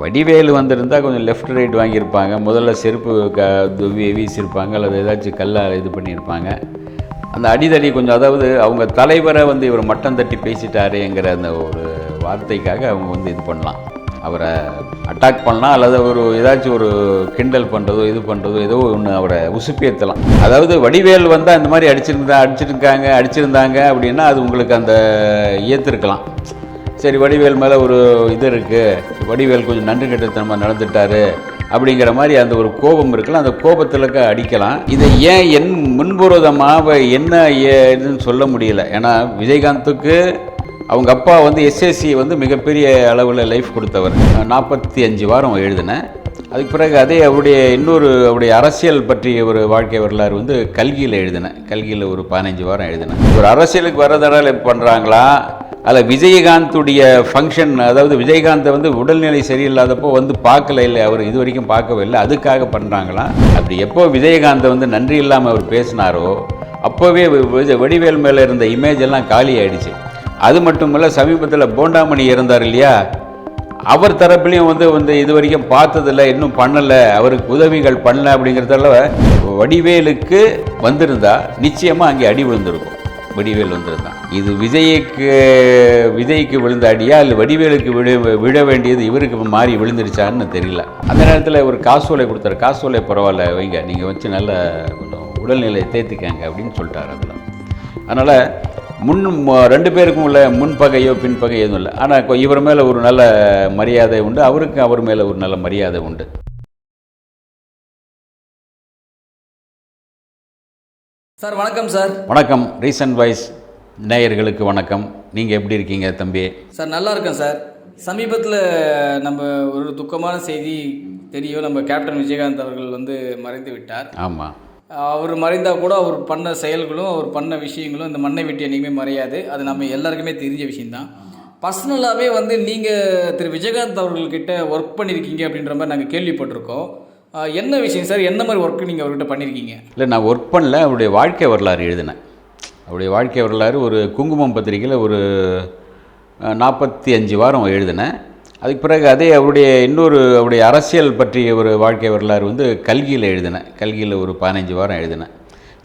வடிவேலு வந்திருந்தால் கொஞ்சம் left right வாங்கியிருப்பாங்க. முதல்ல செருப்பு க வீசியிருப்பாங்க. அல்லது ஏதாச்சும் கல்லால் இது பண்ணியிருப்பாங்க. அந்த அடிதடி கொஞ்சம் அதாவது அவங்க தலைவரை வந்து இவர் மட்டம் தட்டி பேசிட்டாருங்கிற அந்த ஒரு வார்த்தைக்காக அவங்க வந்து இது பண்ணலாம். அவரை அட்டாக் பண்ணலாம். அல்லது ஒரு ஏதாச்சும் ஒரு கிண்டல் பண்ணுறதோ இது பண்ணுறதோ ஏதோ ஒன்று அவரை உசுப்பேற்றலாம். அதாவது வடிவேல் வந்தால் இந்த மாதிரி அடிச்சிருந்தா அடிச்சிருக்காங்க அடிச்சிருந்தாங்க அப்படின்னா அது உங்களுக்கு அந்த ஏற்றிருக்கலாம் சரி வடிவேல் மேலே ஒரு இது இருக்குது வடிவேல் கொஞ்சம் நன்றி கட்டத்தனமாக நடந்துட்டாரு அப்படிங்கிற மாதிரி அந்த ஒரு கோபம் இருக்கலாம் அந்த கோபத்தில் அடிக்கலாம். இதை ஏன் என் முன்புறதமாக என்ன இதுன்னு சொல்ல முடியல. ஏன்னா விஜயகாந்துக்கு அவங்க அப்பா வந்து எஸ்எஸ்சி வந்து மிகப்பெரிய அளவில் லைஃப் கொடுத்தவர். நாற்பத்தி அஞ்சு வாரம் எழுதினேன். அதுக்கு பிறகு அதே அவருடைய இன்னொரு அவருடைய அரசியல் பற்றிய ஒரு வாழ்க்கை வரலாறு வந்து கல்கியில் எழுதினேன். கல்கியில் ஒரு பதினஞ்சு வாரம் எழுதினேன். ஒரு அரசியலுக்கு வர்றதால பண்ணுறாங்களா அதில் விஜயகாந்துடைய ஃபங்க்ஷன் அதாவது விஜயகாந்தை வந்து உடல்நிலை சரியில்லாதப்போ வந்து பார்க்கல இல்லை அவர் இது வரைக்கும் பார்க்கவே இல்லை அதுக்காக பண்ணுறாங்களாம் அப்படி எப்போ விஜயகாந்தை வந்து நன்றி இல்லாமல் அவர் பேசினாரோ அப்போவே வடிவேல் மேலே இருந்த இமேஜ் எல்லாம் காலி ஆயிடுச்சு. அது மட்டும் இல்லை சமீபத்தில் போண்டாமணி இருந்தார் இல்லையா? அவர் தரப்புலையும் வந்து வந்து இது வரைக்கும் பார்த்ததில்ல இன்னும் பண்ணலை அவருக்கு உதவிகள் பண்ணல அப்படிங்கிறதால வடிவேலுக்கு வந்திருந்தா நிச்சயமாக அங்கே அடி விழுந்திருக்கும். வடிவேல் வந்திருந்தான். இது விஜய்க்கு விஜய்க்கு விழுந்த அடியா இல்லை வடிவேலுக்கு விழ விழ வேண்டியது இவருக்கு மாறி விழுந்துருச்சான்னு தெரியல. அந்த நேரத்தில் ஒரு காசோலை கொடுத்தாரு. காசோலை பரவாயில்ல வைங்க. நீங்கள் வச்சு நல்ல கொஞ்சம் உடல்நிலையை தேர்த்திக்கங்க அப்படின்னு சொல்லிட்டார் அதில். அதனால் முன் ரெண்டு பேருக்கும் உள்ள முன்பகையோ பின்பகையோ எதுவும் இல்லை. ஆனால் இவர் மேலே ஒரு நல்ல மரியாதை உண்டு. அவருக்கு அவர் மேலே ஒரு நல்ல மரியாதை உண்டு. சார் வணக்கம் சார். வணக்கம். ரீசன்ட் வாய்ஸ் நேயர்களுக்கு வணக்கம். நீங்கள் எப்படி இருக்கீங்க தம்பி? சார் நல்லா இருக்கேன் சார். சமீபத்தில் நம்ம ஒரு துக்கமான செய்தி தெரியும். நம்ம கேப்டன் விஜயகாந்த் அவர்கள் வந்து மறைந்து விட்டார். ஆமாம் அவர் மறைந்தால் கூட அவர் பண்ண செயல்களும் அவர் பண்ண விஷயங்களும் இந்த மண்ணை விட்டு என்றைக்குமே மறையாது. அது நம்ம எல்லாருக்குமே தெரிஞ்ச விஷயம்தான். பர்சனலாகவே வந்து நீங்கள் திரு. விஜயகாந்த் அவர்கள்கிட்ட ஒர்க் பண்ணியிருக்கீங்க அப்படின்ற மாதிரி நாங்கள் கேள்விப்பட்டிருக்கோம். என்ன விஷயம் சார்? என்ன மாதிரி ஒர்க் நீங்கள் அவர்கிட்ட பண்ணியிருக்கீங்க இல்லை நான் ஒர்க் பண்ணல அவருடைய வாழ்க்கை வரலாறு எழுதினேன். அவருடைய வாழ்க்கை வரலாறு ஒரு குங்குமம் பத்திரிக்கையில் ஒரு நாற்பத்தி அஞ்சு வாரம் எழுதினேன். அதுக்கு பிறகு அதே அவருடைய இன்னொரு அவருடைய அரசியல் பற்றிய ஒரு வாழ்க்கை வரலாறு வந்து கல்கியில் எழுதினேன். கல்கியில் ஒரு பதினஞ்சு வாரம் எழுதினேன்.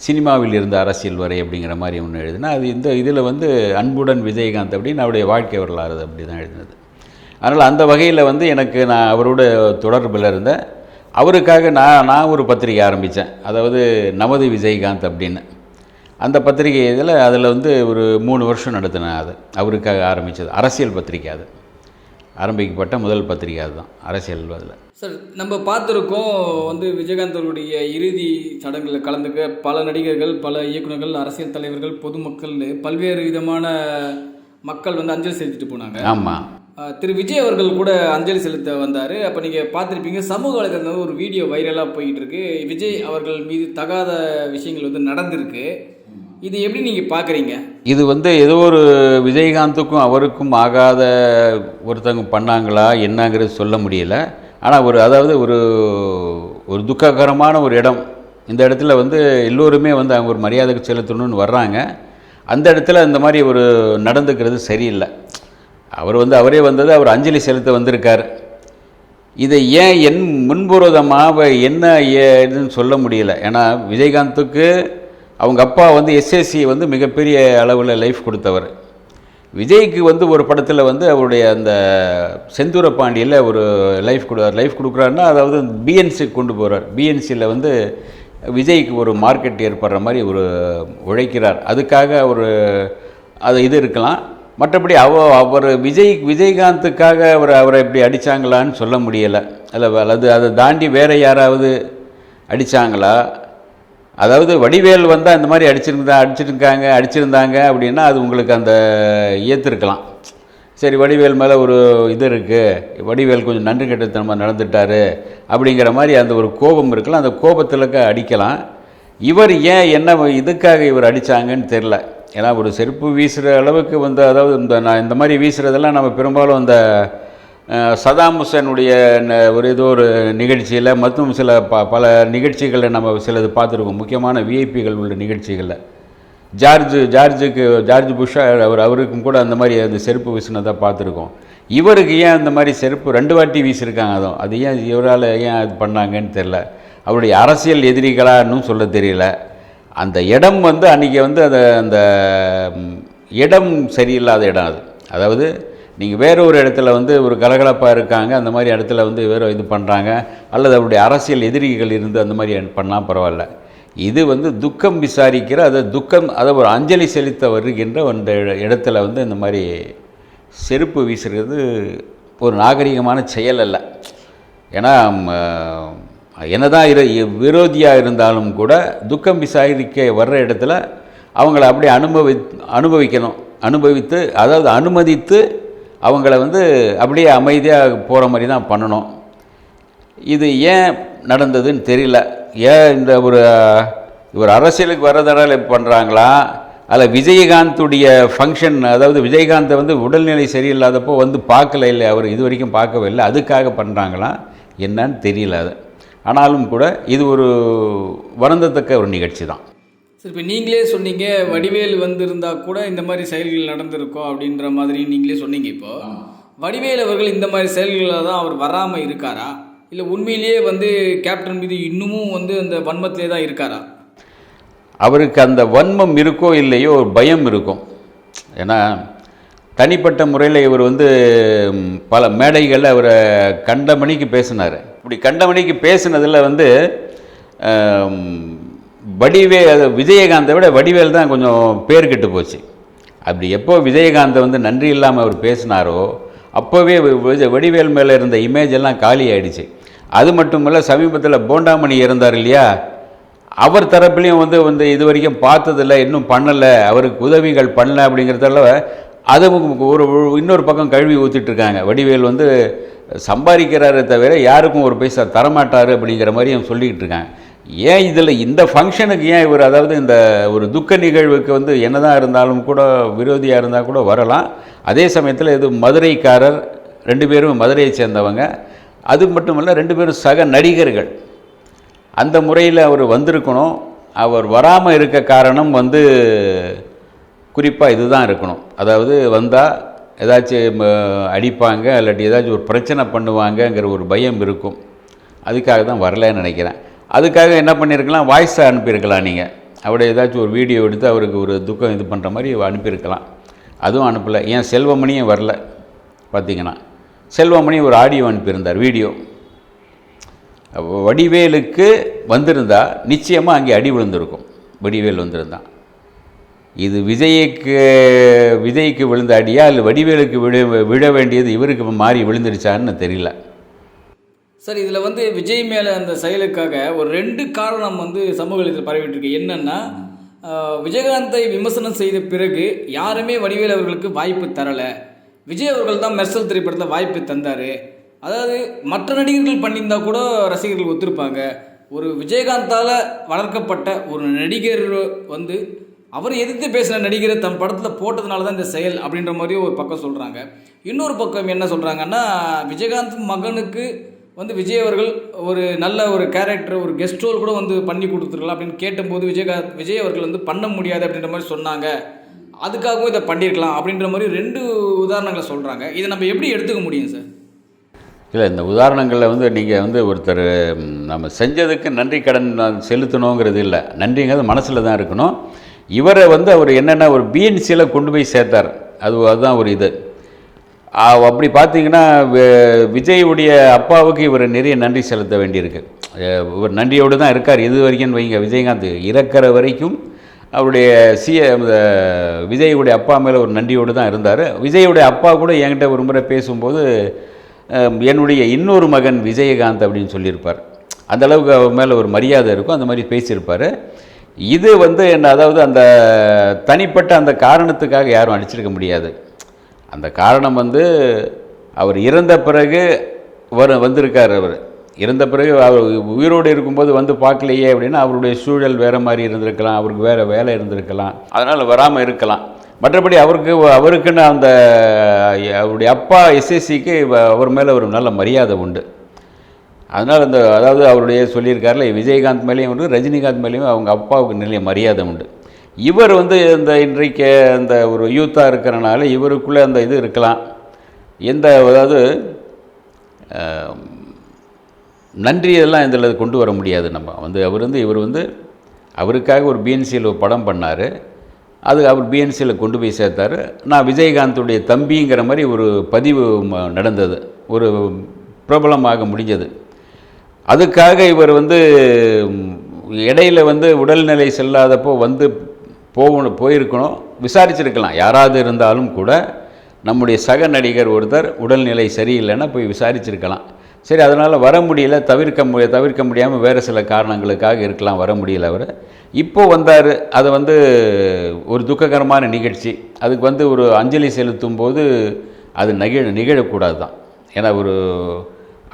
சினிமாவில் இருந்த அரசியல் வரை அப்படிங்கிற மாதிரி ஒன்று எழுதினேன். அது இந்த இதில் வந்து அன்புடன் விஜயகாந்த் அப்படின்னு அவருடைய வாழ்க்கை வரலாறு அப்படி தான் எழுதினது. அதனால் அந்த வகையில் வந்து எனக்கு நான் அவரோட தொடர்பில் இருந்தேன். அவருக்காக நான் நான் ஒரு பத்திரிகை ஆரம்பித்தேன். அதாவது நமது விஜயகாந்த் அப்படின்னு. அந்த பத்திரிகை இதில் அதில் வந்து ஒரு மூணு வருஷம் நடத்தினேன் அது. அவருக்காக ஆரம்பித்தது. அரசியல் பத்திரிகை அது. ஆரம்பிக்கப்பட்ட முதல் பத்திரிகை அதுதான். அரசியல் அதில். சார் நம்ம பார்த்துருக்கோம் வந்து விஜயகாந்த் அவருடைய இறுதி சடங்குகளில் கலந்துக்க பல நடிகர்கள் பல இயக்குனர்கள் அரசியல் தலைவர்கள் பொதுமக்கள்னு பல்வேறு விதமான மக்கள் வந்து அஞ்சலி செலுத்திட்டு போனாங்க. ஆமாம் திரு விஜய் அவர்கள் கூட அஞ்சலி செலுத்த வந்தார். அப்போ நீங்கள் பார்த்துருப்பீங்க சமூக வலைதளத்தில் ஒரு வீடியோ வைரலாக போய்கிட்டு இருக்கு விஜய் அவர்கள் மீது தகாத விஷயங்கள் வந்து நடந்திருக்கு. இது எப்படி நீங்கள் பார்க்குறீங்க? இது வந்து ஏதோ ஒரு விஜயகாந்துக்கும் அவருக்கும் ஆகாத ஒருத்தவங்க பண்ணாங்களா என்னங்கிறது சொல்ல முடியல. ஆனால் ஒரு அதாவது ஒரு ஒரு துக்ககரமான ஒரு இடம். இந்த இடத்துல வந்து எல்லோருமே வந்து அவங்க ஒரு மரியாதைக்கு செலுத்தணும்னு வர்றாங்க. அந்த இடத்துல இந்த மாதிரி ஒரு நடந்துக்கிறது சரியில்லை. அவர் வந்து அவரே வந்தது அவர் அஞ்சலி செலுத்த வந்திருக்கார். இதை ஏன் என் முன்புரோதமாக என்ன ஏதுன்னு சொல்ல முடியல. ஏன்னா விஜயகாந்துக்கு அவங்க அப்பா வந்து எஸ்எஸ்சி வந்து மிகப்பெரிய அளவில் லைஃப் கொடுத்தவர். விஜய்க்கு வந்து ஒரு படத்தில் வந்து அவருடைய அந்த செந்தூர பாண்டியில் ஒரு லைஃப் கொடு லைஃப் கொடுக்குறாருன்னா அதாவது பிஎன்சி கொண்டு போகிறார் பிஎன்சியில் வந்து விஜய்க்கு ஒரு மார்க்கெட் ஏற்படுற மாதிரி ஒரு உழைக்கிறார். அதுக்காக ஒரு அது இது இருக்கலாம். மற்றபடி அவ அவர் விஜய் விஜயகாந்துக்காக அவர் அவரை இப்படி அடித்தாங்களான்னு சொல்ல முடியலை. அல்ல அல்லது அதை தாண்டி வேறு யாராவது அடித்தாங்களா அதாவது வடிவேல் வந்தால் இந்த மாதிரி அடிச்சிருந்தா அடிச்சிருக்காங்க அடிச்சிருந்தாங்க அப்படின்னா அது உங்களுக்கு அந்த ஏற்றிருக்கலாம் சரி வடிவேல் மேலே ஒரு இது இருக்குது வடிவேல் கொஞ்சம் நன்றி கட்டத்தனமாக நடந்துட்டாரு அப்படிங்கிற மாதிரி அந்த ஒரு கோபம் இருக்கலாம். அந்த கோபத்தில் அடிக்கலாம். இவர் ஏன் என்ன இதுக்காக இவர் அடித்தாங்கன்னு தெரில ஏன்னா ஒரு செருப்பு வீசுகிற அளவுக்கு வந்து அதாவது இந்த நான் இந்த மாதிரி வீசுகிறதெல்லாம் நம்ம பெரும்பாலும் அந்த சதாம் ஹுசேனுடைய ந- ஒரு ஏதோ ஒரு நிகழ்ச்சியில் மற்றும் சில ப பல நிகழ்ச்சிகளில் நம்ம சிலது பார்த்துருக்கோம். முக்கியமான விஐபிகள் உள்ள நிகழ்ச்சிகளில். ஜார்ஜ் ஜார்ஜுக்கு ஜார்ஜ் புஷ்ஷா அவர் அவருக்கும் கூட அந்த மாதிரி அந்த செருப்பு வீசினதாக பார்த்துருக்கோம். இவருக்கு ஏன் அந்த மாதிரி செருப்பு ரெண்டு வாட்டி வீசியிருக்காங்க அதுவும் அது ஏன் இவரால் ஏன் அது பண்ணாங்கன்னு தெரில. அவருடைய அரசியல் எதிரிகளான்னு சொல்ல தெரியல. அந்த இடம் வந்து அன்றைக்கி வந்து அந்த அந்த இடம் சரியில்லாத இடம் அது. அதாவது நீங்கள் வேறு ஒரு இடத்துல வந்து ஒரு கலகலப்பாக இருக்காங்க அந்த மாதிரி இடத்துல வந்து வேறு இது பண்ணுறாங்க அல்லது அவருடைய அரசியல் எதிரிகள் இருந்து அந்த மாதிரி பண்ணால் பரவாயில்ல. இது வந்து துக்கம் விசாரிக்கிற அதை துக்கம் அதை ஒரு அஞ்சலி செலுத்த வருகின்ற அந்த இடத்துல வந்து இந்த மாதிரி செருப்பு வீசுறது ஒரு நாகரிகமான செயல் அல்ல. ஏன்னா என்னதான் இரு விரோதியாக இருந்தாலும் கூட துக்கம் விசாரிக்க வர்ற இடத்துல அவங்கள அப்படியே அனுபவி அனுபவிக்கணும். அனுபவித்து அதாவது அனுமதித்து அவங்கள வந்து அப்படியே அமைதியாக போகிற மாதிரி தான் பண்ணணும். இது ஏன் நடந்ததுன்னு தெரியல. ஏன் இந்த ஒரு இவர் அரசியலுக்கு வர்றதுனால பண்ணுறாங்களா அதில் விஜயகாந்துடைய ஃபங்க்ஷன் அதாவது விஜயகாந்தை வந்து உடல்நிலை சரியில்லாதப்போ வந்து பார்க்கல இல்லை அவர் இது வரைக்கும் பார்க்கவே இல்லை. அதுக்காக பண்ணுறாங்களா என்னன்னு தெரியல அது. ஆனாலும் கூட இது ஒரு வருந்தத்தக்க ஒரு நிகழ்ச்சி தான். சரி இப்போ நீங்களே சொன்னீங்க வடிவேல் வந்திருந்தா கூட இந்த மாதிரி செயல்கள் நடந்திருக்கும் அப்படின்ற மாதிரி நீங்களே சொன்னீங்க இப்போ. வடிவேல் அவர்கள் இந்த மாதிரி செயல்களில் தான் அவர் வராமல் இருக்காரா? இல்லை உண்மையிலேயே வந்து கேப்டன் மீது இன்னமும் வந்து அந்த வன்மத்திலே தான் இருக்காரா? அவருக்கு அந்த வன்மம் இருக்கோ இல்லையோ ஒரு பயம் இருக்கும். ஏன்னா தனிப்பட்ட முறையில் இவர் வந்து பல மேடைகளில் அவரை கண்டமணிக்கு பேசினார். இப்படி கண்டமணிக்கு பேசினதில் வந்து வடிவே அது விஜயகாந்தை விட வடிவேல் தான் கொஞ்சம் பேர் கெட்டு போச்சு. அப்படி எப்போ விஜயகாந்தை வந்து நன்றி இல்லாமல் அவர் பேசினாரோ அப்போவே வடிவேல் மேலே இருந்த இமேஜ் எல்லாம் காலி ஆகிடுச்சு அது மட்டும் இல்லை சமீபத்தில் போண்டாமணி இறந்தார் இல்லையா? அவர் தரப்புலையும் வந்து வந்து இது வரைக்கும் பார்த்ததில்ல இன்னும் பண்ணலை அவருக்கு உதவிகள் பண்ணல அப்படிங்கிறதால அதுவும் ஒரு இன்னொரு பக்கம் கழுவி ஊற்றிட்டுருக்காங்க வடிவேல் வந்து சம்பாதிக்கிறாரே தவிர யாருக்கும் ஒரு பைசா தரமாட்டார் அப்படிங்கிற மாதிரியும் சொல்லிக்கிட்டு இருக்காங்க ஏன் இதில் இந்த ஃபங்க்ஷனுக்கு ஏன் இவர் அதாவது இந்த ஒரு துக்க நிகழ்வுக்கு வந்து என்னதான் இருந்தாலும் கூட விரோதியாக இருந்தால் கூட வரலாம். அதே சமயத்தில் இது மதுரைக்காரர் ரெண்டு பேரும் மதுரையை சேர்ந்தவங்க. அது மட்டும் இல்லை ரெண்டு பேரும் சக நடிகர்கள். அந்த முறையில் அவர் வந்திருக்கணும். அவர் வராமல் இருக்க காரணம் வந்து குறிப்பாக இதுதான் இருக்கணும். அதாவது வந்தால் ஏதாச்சும் அடிப்பாங்க இல்லாட்டி ஏதாச்சும் ஒரு பிரச்சனை பண்ணுவாங்கங்கிற ஒரு பயம் இருக்கும். அதுக்காக தான் வரலன்னு நினைக்கிறேன். அதுக்காக என்ன பண்ணியிருக்கலாம் வாய்ஸை அனுப்பியிருக்கலாம் நீங்கள் அவரை ஏதாச்சும் ஒரு வீடியோ எடுத்து அவருக்கு ஒரு துக்கம் இது பண்ணுற மாதிரி அனுப்பியிருக்கலாம். அதுவும் அனுப்பலை. ஏன் செல்வமணியும் வரல பார்த்தீங்கன்னா செல்வமணி ஒரு ஆடியோ அனுப்பியிருந்தார் வீடியோ வடிவேலுக்கு வந்திருந்தால் நிச்சயமாக அங்கே அடி விழுந்திருக்கும். வடிவேல் வந்திருந்தான் இது விஜய்க்கு விஜய்க்கு விழுந்த அடியா இல்லை வடிவேலுக்கு விழ விழ வேண்டியது இவருக்கு மாறி விழுந்துருச்சான்னு தெரியல. சார் இதில் வந்து விஜய் மேலே அந்த செயலுக்காக ஒரு ரெண்டு காரணம் வந்து சமூக வலைதளத்தில் பரவிட்டு இருக்கு விஜயகாந்தை விமர்சனம் செய்த பிறகு யாருமே வடிவேல் அவர்களுக்கு வாய்ப்பு தரலை. விஜய் அவர்கள் தான் மெர்சல் திரைப்படத்தில் வாய்ப்பு தந்தார். அதாவது மற்ற நடிகர்கள் பண்ணியிருந்தா கூட ரசிகர்கள் ஒத்துருப்பாங்க. ஒரு விஜயகாந்தால் வளர்க்கப்பட்ட ஒரு நடிகர் வந்து அவர் எதிர்த்து பேசின நடிகரை தன் படத்தில் போட்டதுனால தான் இந்த செயல் அப்படின்ற மாதிரி ஒரு பக்கம் சொல்கிறாங்க இன்னொரு பக்கம் என்ன சொல்கிறாங்கன்னா விஜயகாந்த் மகனுக்கு வந்து விஜய் அவர்கள் ஒரு நல்ல ஒரு கேரக்டர் ஒரு கெஸ்ட் ரோல் கூட வந்து பண்ணி கொடுத்துருக்கலாம் அப்படின்னு கேட்டபோது விஜயகாந்த் விஜய் அவர்கள் வந்து பண்ண முடியாது அப்படின்ற மாதிரி சொன்னாங்க. அதுக்காகவும் இதை பண்ணியிருக்கலாம் அப்படின்ற மாதிரி ரெண்டு உதாரணங்களை சொல்கிறாங்க இதை நம்ம எப்படி எடுத்துக்க முடியும் சார் இல்லை இந்த உதாரணங்களில் வந்து நீங்கள் வந்து ஒருத்தர் நம்ம செஞ்சதுக்கு நன்றி கடன் செலுத்தணுங்கிறது இல்லை. நன்றிங்கிறது மனசில் தான் இருக்கணும். இவரை வந்து அவர் என்னென்ன ஒரு பிஎன்சியில் கொண்டு போய் சேர்த்தார். அது அதுதான் ஒரு இது. அப்படி பார்த்தீங்கன்னா விஜயுடைய அப்பாவுக்கு இவர் நிறைய நன்றி செலுத்த வேண்டியிருக்கு. இவர் நன்றியோடு தான் இருக்கார். இது வரைக்கும் வைங்க விஜயகாந்த் இறக்கிற வரைக்கும் அவருடைய சிஎ விஜயுடைய அப்பா மேலே ஒரு நன்றியோடு தான் இருந்தார். விஜயுடைய அப்பா கூட என்கிட்ட ஒரு முறை பேசும்போது என்னுடைய இன்னொரு மகன் விஜயகாந்த் அப்படின்னு சொல்லியிருப்பார். அந்தளவுக்கு அவர் மேலே ஒரு மரியாதை இருக்கும். அந்த மாதிரி பேசியிருப்பார். இது வந்து என்ன அதாவது அந்த தனிப்பட்ட அந்த காரணத்துக்காக யாரும் அடிச்சிருக்க முடியாது. அந்த காரணம் வந்து அவர் இறந்த பிறகு வர வந்திருக்கார் அவர். இறந்த பிறகு அவர் உயிரோடு இருக்கும்போது வந்து பார்க்கலையே அப்படின்னா அவருடைய சூழல் வேறு மாதிரி இருந்திருக்கலாம் அவருக்கு வேறு வேலை இருந்திருக்கலாம் அதனால் வராமல் இருக்கலாம். மற்றபடி அவருக்கு அவருக்குன்னு அந்த அவருடைய அப்பா எஸ்எஸ்சிக்கு அவர் மேலே ஒரு நல்ல மரியாதை உண்டு. அதனால் அந்த அதாவது அவருடைய சொல்லியிருக்காருல விஜயகாந்த் மேலேயும் உண்டு ரஜினிகாந்த் மேலேயும் அவங்க அப்பாவுக்கு நிறைய மரியாதை உண்டு. இவர் வந்து இந்த இன்றைக்கு அந்த ஒரு யூத்தாக இருக்கிறனால இவருக்குள்ளே அந்த இது இருக்கலாம். எந்த அதாவது நன்றியெல்லாம் நன்றி இதெல்லாம் இதில் கொண்டு வர முடியாது நம்ம. வந்து அவர் வந்து இவர் வந்து அவருக்காக ஒரு பிஎன்சியில் ஒரு படம் பண்ணார். அது அவர் பிஎன்சியில் கொண்டு போய் சேர்த்தாரு. நான் விஜயகாந்துடைய தம்பிங்கிற மாதிரி ஒரு பதிவு ம- நடந்தது. ஒரு பிரபலமாக முடிஞ்சது. அதுக்காக இவர் வந்து இடையில் இடையில வந்து உடல்நிலை செல்லாதப்போ வந்து போகணும் போயிருக்கணும். விசாரிச்சிருக்கலாம். யாராவது இருந்தாலும் கூட நம்முடைய சக நடிகர் ஒருத்தர் உடல்நிலை சரியில்லைன்னா போய் விசாரிச்சிருக்கலாம். சரி அதனால் வர முடியல தவிர்க்க முடிய தவிர்க்க முடியாமல் வேறு சில காரணங்களுக்காக இருக்கலாம் வர முடியல அவர். இப்போது வந்தார் அது வந்து ஒரு துக்ககரமான நிகழ்ச்சி. அதுக்கு வந்து ஒரு அஞ்சலி செலுத்தும் போது அது நிகழ நிகழக்கூடாது தான் ஏன்னா ஒரு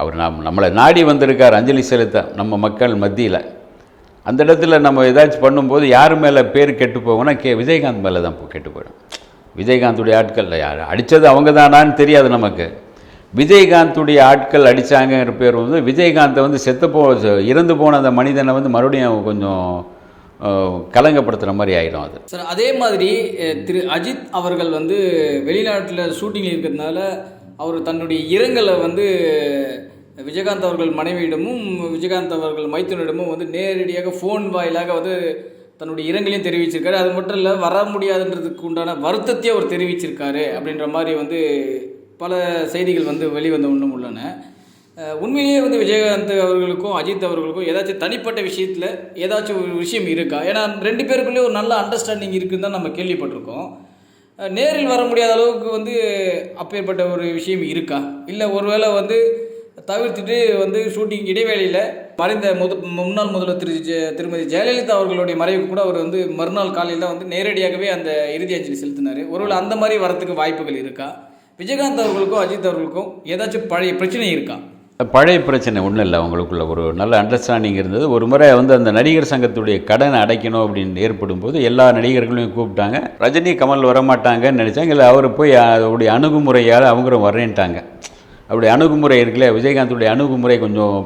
அவர் நாம் நம்மளை நாடி வந்திருக்கார் அஞ்சலி செலுத்த நம்ம மக்கள் மத்தியில். அந்த இடத்துல நம்ம ஏதாச்சும் பண்ணும்போது யார் மேலே பேர் கெட்டு போகும்னா கே விஜயகாந்த் மேலே தான் கெட்டு போயிடும். விஜயகாந்துடைய ஆட்கள் யார்? அடித்தது அவங்க தானான்னு தெரியாது நமக்கு. விஜயகாந்துடைய ஆட்கள் அடித்தாங்கிற பேர் வந்து விஜயகாந்தை வந்து செத்து போ இறந்து போன அந்த மனிதனை வந்து மறுபடியும் கொஞ்சம் கலங்கப்படுத்துகிற மாதிரி ஆகிடும் அது. சார் அதே மாதிரி திரு அஜித் அவர்கள் வந்து வெளிநாட்டில் ஷூட்டிங்கில் இருக்கிறதுனால அவர் தன்னுடைய இரங்கலை வந்து விஜயகாந்த் அவர்கள் மனைவியிடமும் விஜயகாந்த் அவர்கள் மைத்துனிடமும் வந்து நேரடியாக ஃபோன் வாயிலாக வந்து தன்னுடைய இரங்கலையும் தெரிவிச்சிருக்காரு. அது மட்டும் இல்லை வர முடியாதுன்றதுக்கு உண்டான வருத்தத்தையும் அவர் தெரிவிச்சிருக்காரு அப்படின்ற மாதிரி வந்து பல செய்திகள் வந்து வெளிவந்த ஒன்றும் உள்ளன. உண்மையிலேயே வந்து விஜயகாந்த் அவர்களுக்கும் அஜித் அவர்களுக்கும் ஏதாச்சும் தனிப்பட்ட விஷயத்தில் ஏதாச்சும் ஒரு விஷயம் இருக்கா? ஏன்னா ரெண்டு பேருக்குள்ளேயும் ஒரு நல்ல அண்டர்ஸ்டாண்டிங் இருக்குன்னு தான் நம்ம கேள்விப்பட்டிருக்கோம். நேரில் வர முடியாத அளவுக்கு வந்து அப்பேற்பட்ட ஒரு விஷயம் இருக்கா? இல்லை ஒருவேளை வந்து தவிர்த்துட்டு வந்து ஷூட்டிங் இடைவேளையில் மறைந்த முத முன்னாள் முதல்வர் திரு ஜெ- திருமதி ஜெயலலிதா அவர்களுடைய மறைவுக்கு கூட அவர் வந்து மறுநாள் காலையில் தான் வந்து நேரடியாகவே அந்த இறுதி அஞ்சலி செலுத்தினார். ஒருவேளை அந்த மாதிரி வரத்துக்கு வாய்ப்புகள் இருக்கா? விஜயகாந்த் அவர்களுக்கும் அஜித் அவர்களுக்கும் ஏதாச்சும் பழைய பிரச்சனை இருக்கா? பழைய பிரச்சனை ஒன்றும் இல்லை. அவங்களுக்குள்ள ஒரு நல்ல அண்டர்ஸ்டாண்டிங் இருந்தது. ஒரு முறை வந்து அந்த நடிகர் சங்கத்துடைய கடனை அடைக்கணும் அப்படின்னு ஏற்படும் போது எல்லா நடிகர்களையும் கூப்பிட்டாங்க. ரஜினி கமல் வரமாட்டாங்கன்னு நினச்சாங்க. இல்லை அவர் போய் அவருடைய அணுகுமுறையால் அவங்களும் வரேன்ட்டாங்க அவருடைய அணுகுமுறை இருக்குல்ல விஜயகாந்துடைய அணுகுமுறை கொஞ்சம்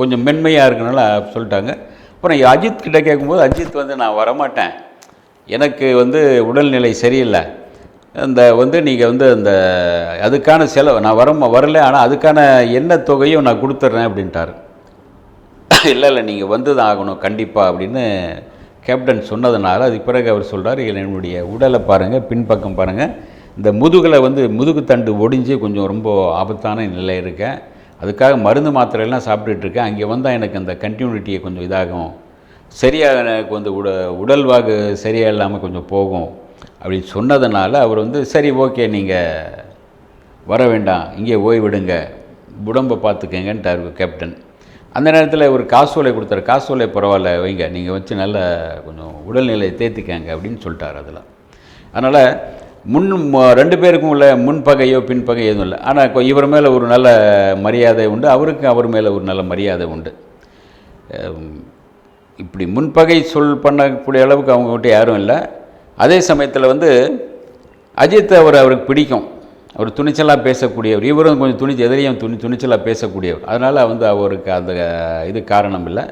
கொஞ்சம் மென்மையாக இருக்கனால சொல்லிட்டாங்க. அப்புறம் அஜித் கிட்ட கேட்கும்போது அஜித் வந்து நான் வரமாட்டேன். எனக்கு வந்து உடல்நிலை சரியில்லை. அந்த வந்து நீங்கள் வந்து அந்த அதுக்கான செலவு நான் வர வரல ஆனால் அதுக்கான என்ன தொகையும் நான் கொடுத்துட்றேன் அப்படின்ட்டாரு. இல்லை இல்லை நீங்கள் வந்து தான் ஆகணும் கண்டிப்பாக அப்படின்னு கேப்டன் சொன்னதுனால அதுக்கு பிறகு அவர் சொல்கிறார் என்னுடைய உடலை பாருங்கள் பின்பக்கம் பாருங்கள் இந்த முதுகில் வந்து முதுகு தண்டு ஒடிஞ்சு கொஞ்சம் ரொம்ப ஆபத்தான நிலை இருக்கேன். அதுக்காக மருந்து மாத்திரையெல்லாம் சாப்பிட்டுட்ருக்கேன் அங்கே வந்தால் எனக்கு அந்த கண்டினியூட்டியை கொஞ்சம் இதாகும். சரியாக எனக்கு வந்து உட உடல்வாகு சரியாக இல்லாமல் கொஞ்சம் போகும். அப்படின்னு சொன்னதுனால அவர் வந்து சரி ஓகே நீங்கள் வர வேண்டாம். இங்கே ஓய்விடுங்க உடம்பை பார்த்துக்கங்கன்ட்டார் கேப்டன் அந்த நேரத்தில் ஒரு காசோலை கொடுத்தாரு. காசோலை பரவாயில்ல வைங்க. நீங்கள் வச்சு நல்ல கொஞ்சம் உடல்நிலையை தேத்திக்கங்க அப்படின்னு சொல்லிட்டார் அதில். அதனால் முன் ரெண்டு பேருக்கும் உள்ள முன்பகையோ பின்பகையோ எதுவும் இல்லை. ஆனால் இவர் மேலே ஒரு நல்ல மரியாதை உண்டு அவருக்கு அவர் மேலே ஒரு நல்ல மரியாதை உண்டு. இப்படி முன்பகை சொல் பண்ணக்கூடிய அளவுக்கு அவங்ககிட்ட யாரும் இல்லை. அதே சமயத்தில் வந்து அஜித் அவர் அவருக்கு பிடிக்கும். அவர் துணிச்சலாக பேசக்கூடியவர். இவரும் கொஞ்சம் துணி எதிரியும் துணி துணிச்சலாக பேசக்கூடியவர். அதனால் வந்து அவருக்கு அந்த இது காரணம் இல்லை.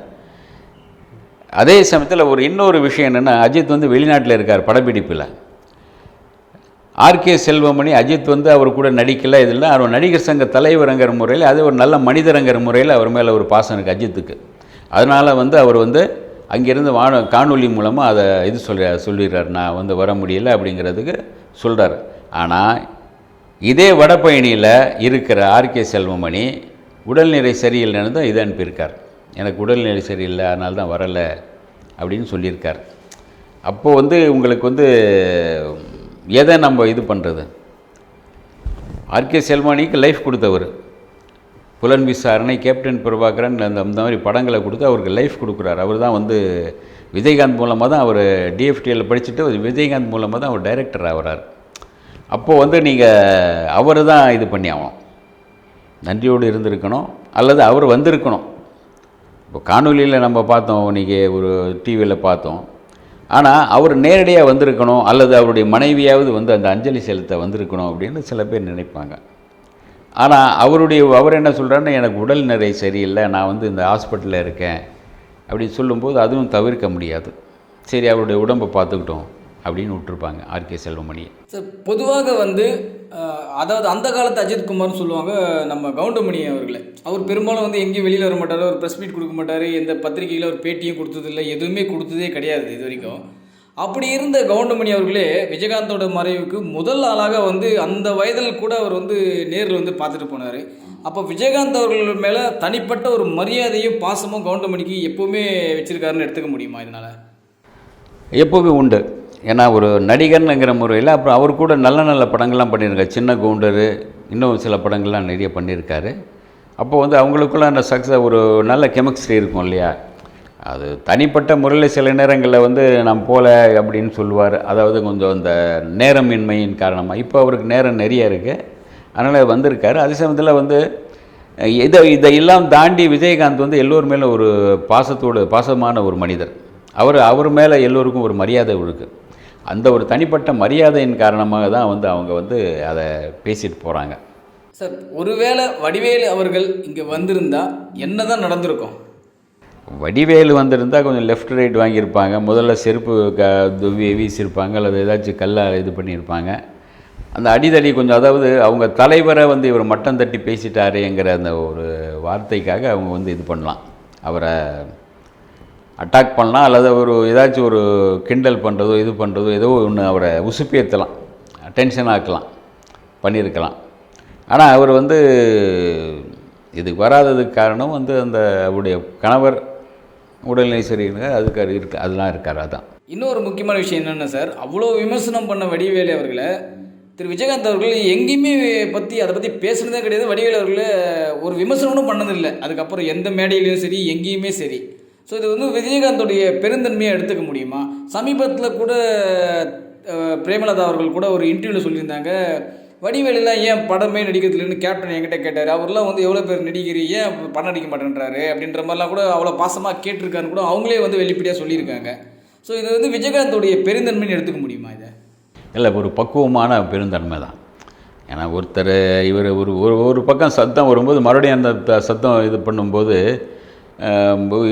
அதே சமயத்தில் ஒரு இன்னொரு விஷயம் என்னென்னா அஜித் வந்து வெளிநாட்டில் இருக்கார் படப்பிடிப்பில். ஆர்கே செல்வமணி அஜித் வந்து அவர் கூட நடிக்கல இதில் அவர் நடிகர் சங்க தலைவருங்கிற முறையில் அது ஒரு நல்ல மனிதருங்கிற முறையில் அவர் மேலே ஒரு பாசம் இருக்குது அஜித்துக்கு. அதனால் வந்து அவர் வந்து அங்கேருந்து வான காணொலி மூலமாக அதை இது சொல்ல சொல்லிடுறார். நான் வந்து வர முடியல அப்படிங்கிறதுக்கு சொல்கிறார் ஆனால் இதே வடபயணியில் இருக்கிற ஆர்கே செல்வமணி உடல்நிலை சரியில்லைன்னு தான் இதை அனுப்பியிருக்கார். எனக்கு உடல்நிலை சரியில்லை அதனால தான் வரலை அப்படின்னு சொல்லியிருக்கார். அப்போது வந்து உங்களுக்கு வந்து எதை நம்ம இது பண்ணுறது ஆர்கே செல்வானிக்கு லைஃப் கொடுத்தவர். புலன் விசாரணை கேப்டன் பிரபாகரன் அந்த அந்த மாதிரி படங்களை கொடுத்து அவருக்கு லைஃப் கொடுக்குறாரு. அவர் தான் வந்து விஜயகாந்த் மூலமாக தான் அவர் டிஎஃப்டியில் படிச்சுட்டு விஜயகாந்த் மூலமாக தான் அவர் டைரக்டர் ஆகிறார். அப்போது வந்து நீங்கள் அவர் தான் இது பண்ணி ஆகணும். நன்றியோடு இருந்திருக்கணும். அல்லது அவர் வந்திருக்கணும். இப்போ காணொலியில் நம்ம பார்த்தோம் இன்றைக்கி ஒரு டிவியில் பார்த்தோம். ஆனால் அவர் நேரடியாக வந்திருக்கணும் அல்லது அவருடைய மனைவியாவது வந்து அந்த அஞ்சலி செலுத்த வந்திருக்கணும் அப்படின்னு சில பேர் நினைப்பாங்க. ஆனால் அவருடைய அவர் என்ன சொல்கிறாருன்னா எனக்கு உடல் நிறை சரியில்லை நான் வந்து இந்த ஹாஸ்பிட்டலில் இருக்கேன். அப்படி சொல்லும்போது அதுவும் தவிர்க்க முடியாது. சரி அவருடைய உடம்பை பார்த்துக்கிட்டோம். அப்படின்னு விட்டுருப்பாங்க ஆர்கே செல்வமணியை சார் பொதுவாக வந்து அதாவது அந்த காலத்து அஜித் குமார்னு சொல்லுவாங்க நம்ம கவுண்டமணி அவர்களை. அவர் பெரும்பாலும் வந்து எங்கேயும் வெளியில் வர மாட்டார் ஒரு ப்ரெஸ் மீட் கொடுக்க மாட்டார் எந்த பத்திரிகையில் ஒரு பேட்டியும் கொடுத்ததில்லை எதுவுமே கொடுத்ததே கிடையாது இது வரைக்கும். அப்படி இருந்த கவுண்டமணி அவர்களே விஜயகாந்தோட மறைவுக்கு முதல் ஆளாக வந்து அந்த வயதில் கூட அவர் வந்து நேரில் வந்து பார்த்துட்டு போனார். அப்போ விஜயகாந்த் அவர்கள் மேலே தனிப்பட்ட ஒரு மரியாதையும் பாசமும் கவுண்டமணிக்கு எப்போவுமே வச்சிருக்காருன்னு எடுத்துக்க முடியுமா இதனால்? எப்போவுமே உண்டு. ஏன்னா ஒரு நடிகர்னுங்கிற முறையில் அப்புறம் அவர் கூட நல்ல நல்ல படங்கள்லாம் பண்ணியிருக்காரு. சின்ன கவுண்டரு இன்னும் சில படங்கள்லாம் நிறைய பண்ணியிருக்காரு. அப்போது வந்து அவங்களுக்குள்ள அந்த சக்ஸஸ் ஒரு நல்ல கெமிஸ்ட்ரி இருக்கும் இல்லையா? அது தனிப்பட்ட முறையில் சில நேரங்களில் வந்து நான் போல அப்படின்னு சொல்லுவார். அதாவது கொஞ்சம் இந்த நேரமின்மையின் காரணமாக இப்போ அவருக்கு நேரம் நிறைய இருக்குது அதனால் வந்திருக்காரு. அதே சமயத்தில் வந்து இதை இதையெல்லாம் தாண்டி விஜயகாந்த் வந்து எல்லோர் மேலே ஒரு பாசத்தோடு பாசமான ஒரு மனிதர். அவர் அவர் மேலே எல்லோருக்கும் ஒரு மரியாதை இருக்குது அந்த ஒரு தனிப்பட்ட மரியாதையின் காரணமாக தான் வந்து அவங்க வந்து அதை பேசிட்டு போகிறாங்க சார் ஒருவேளை வடிவேலு அவர்கள் இங்கே வந்திருந்தா என்ன தான் நடந்திருக்கும்? வடிவேலு வந்திருந்தால் கொஞ்சம் லெஃப்ட் ரைட் வாங்கியிருப்பாங்க. முதல்ல செருப்பு க வீசியிருப்பாங்க. அல்லது ஏதாச்சும் கல்லால் இது பண்ணியிருப்பாங்க. அந்த அடிதடி கொஞ்சம் அதாவது அவங்க தலைவரை வந்து இவர் மட்டம் தட்டி பேசிட்டாரேங்கிற அந்த ஒரு வார்த்தைக்காக அவங்க வந்து இது பண்ணலாம். அவரை அட்டாக் பண்ணலாம் அல்லது ஒரு ஏதாச்சும் ஒரு கிண்டல் பண்ணுறதோ இது பண்ணுறதோ ஏதோ ஒன்று அவரை உசுப்பேற்றலாம் டென்ஷன் ஆக்கலாம் பண்ணியிருக்கலாம். ஆனால் அவர் வந்து இதுக்கு வராததுக்கு காரணம் வந்து அந்த அவருடைய கணவர் உடல்நிலை சரியில்லை அதுக்கு இருக்கு அதெல்லாம் இருக்கார் அதான். இன்னொரு முக்கியமான விஷயம் என்னென்ன சார் அவ்வளோ விமர்சனம் பண்ண வடிவேலு அவர்களை திரு விஜயகாந்த் அவர்கள் எங்கேயுமே பற்றி அதை பற்றி பேசுனதே கிடையாது. வடிவேலு அவர்களை ஒரு விமர்சனமும் பண்ணதில்லை. அதுக்கப்புறம் எந்த மேடையிலையும் சரி எங்கேயுமே சரி. ஸோ இது வந்து விஜயகாந்தோடைய பெருந்தன்மையை எடுத்துக்க முடியுமா? சமீபத்தில் கூட பிரேமலதா அவர்கள் கூட ஒரு இன்டர்வியூவில் சொல்லியிருந்தாங்க. வடிவேலுலாம் ஏன் படமே நடிக்கிறதுலன்னு கேப்டன் என்கிட்ட கேட்டார். அவர்லாம் வந்து எவ்வளோ பேர் நடிக்கிறீ ஏன் படம் நடிக்க மாட்டேன்றாரு? அப்படின்ற மாதிரிலாம் கூட அவ்வளோ பாசமாக கேட்டிருக்காருன்னு கூட அவங்களே வந்து வெளிப்படையாக சொல்லியிருக்காங்க. ஸோ இது வந்து விஜயகாந்தோடைய பெருந்தன்மைன்னு எடுத்துக்க முடியுமா இதை? இல்லை ஒரு பக்குவமான பெருந்தன்மை தான். ஏன்னா ஒருத்தர் இவர் ஒரு ஒரு ஒரு பக்கம் சத்தம் வரும்போது மறுபடியும் அந்த சத்தம் இது பண்ணும்போது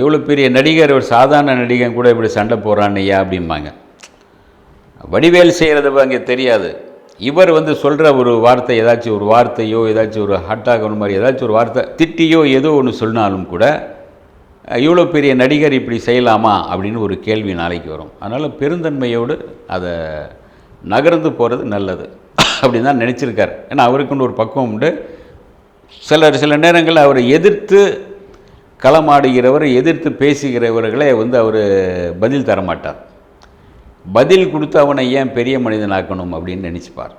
இவ்வளோ பெரிய நடிகர் ஒரு சாதாரண நடிகன் கூட இப்படி சண்டை போடுறான் ஐயா அப்படிம்பாங்க. வடிவேல் செய்கிறது அங்கே தெரியாது. இவர் வந்து சொல்கிற ஒரு வார்த்தை ஏதாச்சும் ஒரு வார்த்தையோ ஏதாச்சும் ஒரு ஹட்டாக மாதிரி ஏதாச்சும் ஒரு வார்த்தை திட்டியோ ஏதோ ஒன்று சொன்னாலும் கூட இவ்வளோ பெரிய நடிகர் இப்படி செய்யலாமா அப்படின்னு ஒரு கேள்வி நாளைக்கு வரும். அதனால் பெருந்தன்மையோடு அதை நகர்ந்து போகிறது நல்லது அப்படின்னு தான் நினச்சிருக்கார். ஏன்னா அவருக்குன்னு ஒரு பக்குவம் உண்டு. சிலர் சில நேரங்களில் அவரை எதிர்த்து களமாடுகிறவர் எதிர்த்து பேசுகிறவர்களை வந்து அவர் பதில் தர மாட்டார் பதில் கொடுத்து அவனை ஏன் பெரிய மனிதனாக்கணும் அப்படின்னு நினச்சிப்பார்.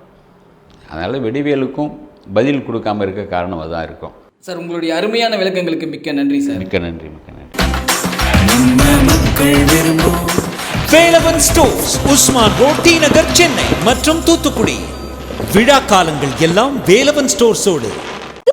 அதனால் வெடிவேலுக்கும் பதில் கொடுக்காம இருக்க காரணம் அதான் இருக்கும். சார் உங்களுடைய அருமையான விளக்கங்களுக்கு மிக்க நன்றி சார். மிக்க நன்றி மிக்க நன்றி. Velavan stores Usman road T Nagar Chennai மற்றும் தூத்துக்குடி. விழா காலங்கள் எல்லாம் வேலவன் ஸ்டோர்ஸோடு.